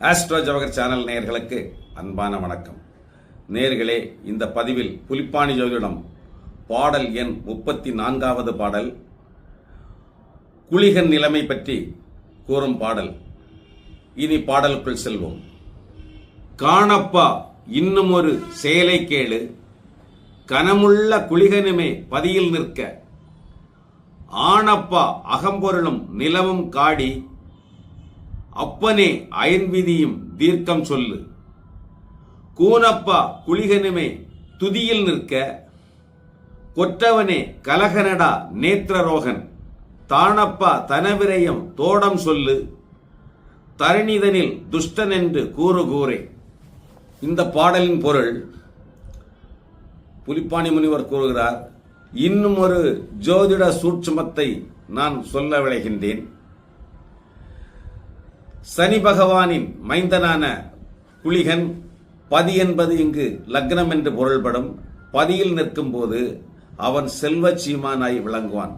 Astro Jawahar channel நேயர்களுக்கு அன்பான வணக்கம். நேர்களே இந்த பதிவில் புலிப்பாணி ஜோதிடம் பாடல் எண் முப்பத்தி நான்காவது பாடல் குளிகன் நிலைமை பற்றி கூறும் பாடல். இனி பாடலுக்குள் செல்வோம். காணப்பா இன்னும் ஒரு செயலை கேளு. கனமுள்ள குளிகனுமே பதியில் நிற்க. ஆணப்பா அகம்பொருளும் நிலவும் காடி. அப்பனே அயன்விதியும் தீர்க்கம் சொல்லு. கூனப்பா குளிகனுமே துதியில் நிற்க. கொற்றவனே கலகனடா நேத்திரரோகன். தானப்பா தனவிரயம் தோடம் சொல்லு. தரணிதனில் துஷ்டன் என்று கூறு கூறே. இந்த பாடலின் பொருள் புலிப்பாணி முனிவர் கூறுகிறார் இன்னும் ஒரு ஜோதிட சூட்சுமத்தை நான் சொல்ல விளைகின்றேன். சனி பகவானின் மைந்தனான குளிகன் பதி என்பது இங்கு லக்னம் என்று பொருள்படும். பதியில் நிற்கும் போது அவன் செல்வ சீமானாய் விளங்குவான்.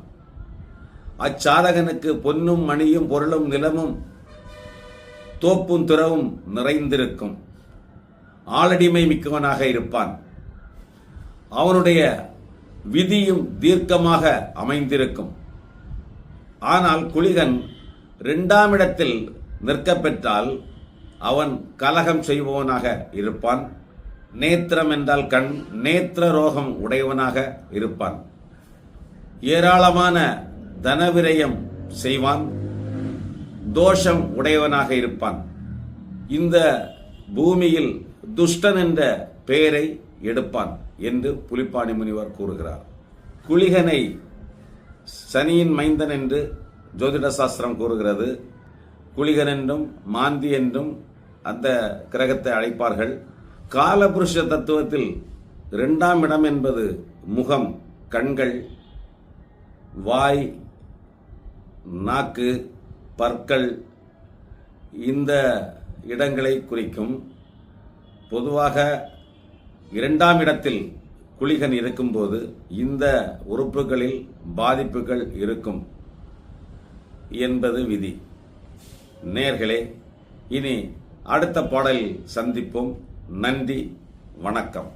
அச்சாதகனுக்கு பொன்னும் மணியும் பொருளும் நிலமும் தோப்பும் துறவும் நிறைந்திருக்கும். ஆளடிமை மிக்கவனாக இருப்பான். அவனுடைய விதியும் தீர்க்கமாக அமைந்திருக்கும். ஆனால் குளிகன் இரண்டாம் இடத்தில் நிற்க பெற்றால் அவன் கலகம் செய்பவனாக இருப்பான். நேத்திரம் என்றால் கண் நேத்திர ரோகம் உடையவனாக இருப்பான். ஏராளமான தனவிரயம் செய்வான். தோஷம் உடையவனாக இருப்பான். இந்த பூமியில் துஷ்டன் என்ற பெயரை எடுப்பான் என்று புலிப்பாணி முனிவர் கூறுகிறார். குளிகனை சனியின் மைந்தன் என்று ஜோதிட சாஸ்திரம் கூறுகிறது. குளிகன் என்றும் மாந்தி என்றும் அந்த கிரகத்தை அழைப்பார்கள். காலபுருஷ தத்துவத்தில் இரண்டாம் இடம் என்பது முகம் கண்கள் வாய் நாக்கு பற்கள் இந்த இடங்களை குறிக்கும். பொதுவாக இரண்டாம் இடத்தில் குளிகன் இருக்கும்போது இந்த உறுப்புகளில் பாதிப்புகள் இருக்கும் என்பது விதி. நேர்களே இனி அடுத்த பாடலில் சந்திப்போம். நன்றி வணக்கம்.